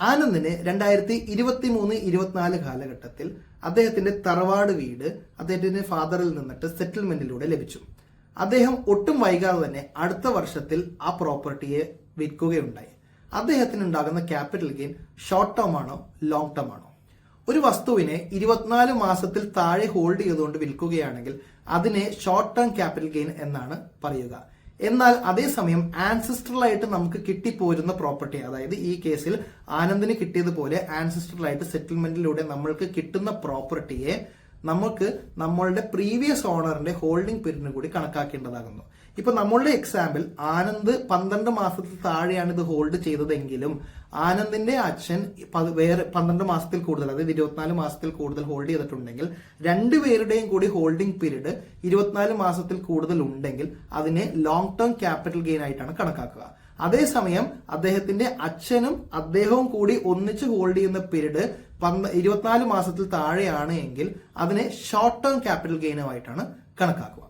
ആനന്ദിന് രണ്ടായിരത്തി ഇരുപത്തി മൂന്ന് ഇരുപത്തിനാല് കാലഘട്ടത്തിൽ അദ്ദേഹത്തിന്റെ തറവാട് വീട് അദ്ദേഹത്തിന്റെ ഫാദറിൽ നിന്നിട്ട് സെറ്റിൽമെന്റിലൂടെ ലഭിച്ചു. അദ്ദേഹം ഒട്ടും വൈകാതെ തന്നെ അടുത്ത വർഷത്തിൽ ആ പ്രോപ്പർട്ടിയെ വിൽക്കുകയുണ്ടായി. അദ്ദേഹത്തിന് ഉണ്ടാകുന്ന ക്യാപിറ്റൽ ഗെയിൻ ഷോർട്ട് ടേം ആണോ ലോങ് ടേം ആണോ ഒരു വസ്തുവിനെ ഇരുപത്തിനാല് മാസത്തിൽ താഴെ ഹോൾഡ് ചെയ്തുകൊണ്ട് വിൽക്കുകയാണെങ്കിൽ അതിനെ ഷോർട്ട് ടേം ക്യാപിറ്റൽ ഗെയിൻ എന്നാണ് പറയുക. എന്നാൽ അതേസമയം ആൻസിസ്ട്രലായിട്ട് നമുക്ക് കിട്ടിപ്പോരുന്ന പ്രോപ്പർട്ടി അതായത് ഈ കേസിൽ ആനന്ദിന് കിട്ടിയതുപോലെ ആൻസിസ്ട്രലായിട്ട് സെറ്റിൽമെന്റിലൂടെ നമ്മൾക്ക് കിട്ടുന്ന പ്രോപ്പർട്ടിയെ നമുക്ക് നമ്മളുടെ പ്രീവിയസ് ഓണറിന്റെ ഹോൾഡിംഗ് പീരീഡിന് കൂടി കണക്കാക്കേണ്ടതാകുന്നു. ഇപ്പൊ നമ്മളുടെ എക്സാമ്പിൾ ആനന്ദ് പന്ത്രണ്ട് മാസത്തിൽ താഴെയാണ് ഇത് ഹോൾഡ് ചെയ്തതെങ്കിലും ആനന്ദിന്റെ അച്ഛൻ വേറെ പന്ത്രണ്ട് മാസത്തിൽ കൂടുതൽ അതായത് ഇരുപത്തിനാല് മാസത്തിൽ കൂടുതൽ ഹോൾഡ് ചെയ്തിട്ടുണ്ടെങ്കിൽ രണ്ടുപേരുടെയും കൂടി ഹോൾഡിംഗ് പീരീഡ് ഇരുപത്തിനാല് മാസത്തിൽ കൂടുതൽ ഉണ്ടെങ്കിൽ അതിനെ ലോങ് ടേം ക്യാപിറ്റൽ ഗെയിൻ ആയിട്ടാണ് കണക്കാക്കുക. അതേസമയം അദ്ദേഹത്തിന്റെ അച്ഛനും അദ്ദേഹവും കൂടി ഒന്നിച്ച് ഹോൾഡ് ചെയ്യുന്ന പീരീഡ് പന്ത ഇരുപത്തിനാല് മാസത്തിൽ താഴെയാണ് എങ്കിൽ അതിനെ ഷോർട്ട് ടേം ക്യാപിറ്റൽ ഗെയിനുമായിട്ടാണ് കണക്കാക്കുക.